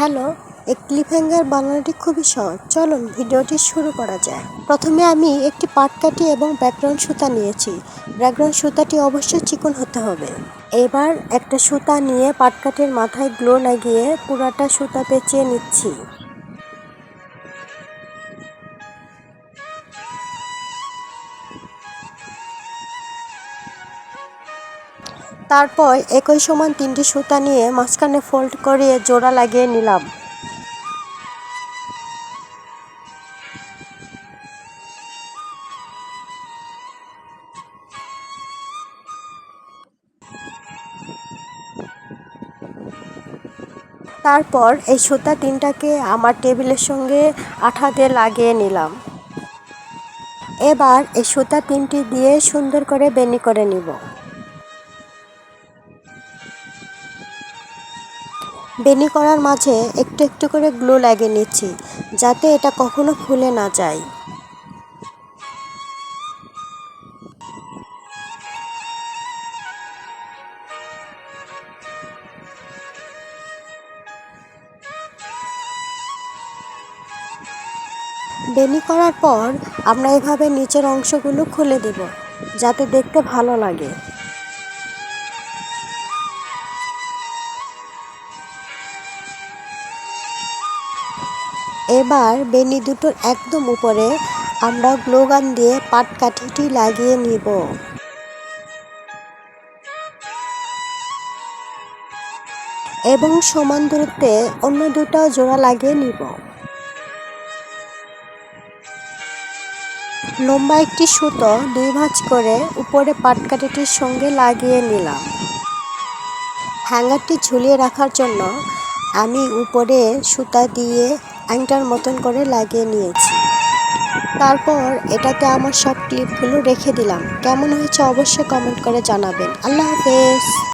Hello, এই clip hanger বানানোটি খুবই সহজ। চলুন, ভিডিওটি শুরু করা যায় প্রথমে আমি একটি পাট কাটি এবং ব্যাকগ্রাউন্ড সুতা নিয়েছি। ব্যাকগ্রাউন্ড সুতাটি অবশ্যই চিকন হতে হবে। এবার একটা সুতা নিয়ে পাটকাঠির মাথায় গ্লো লাগিয়ে পুরাটা সুতা পেঁচিয়ে নিচ্ছি। তারপর একই সমান তিনটি সুতা নিয়ে মাঝখানে ফোল্ড করিয়ে জোড়া লাগিয়ে নিলাম। তারপর এই সুতা তিনটাকে আমার টেবিলের সঙ্গে আঠা দিয়ে লাগিয়ে নিলাম। এবার এই সুতা তিনটি দিয়ে সুন্দর করে বেনি করে নিব। বেনি করার মাঝে একটু একটু করে গ্লো লাগিয়ে নিচ্ছি, যাতে এটা কখনো খুলে না যায়। বেনি করার পর আমরা এভাবে নিচের অংশগুলো খুলে দেব, যাতে দেখতে ভালো লাগে। এবার বেনি দুটোর একদম উপরে আমরা গ্লোগান দিয়ে পাটকাঠিটি লাগিয়ে নিব। এবং সমান দূরত্বে অন্য দুটো জোড়া লাগিয়ে নিব। লম্বা একটি সুতো দুই ভাঁজ করে উপরে পাটকাঠিটির সঙ্গে লাগিয়ে নিলাম। হ্যাঙ্গারটি ঝুলিয়ে রাখার জন্য আমি উপরে সুতা দিয়ে আংটার মতন করে লাগিয়ে নিয়েছি। তারপর এটাতে আমার সব ক্লিপগুলো রেখে দিলাম। কেমন হয়েছে অবশ্যই কমেন্ট করে জানাবেন। আল্লাহ হাফেজ।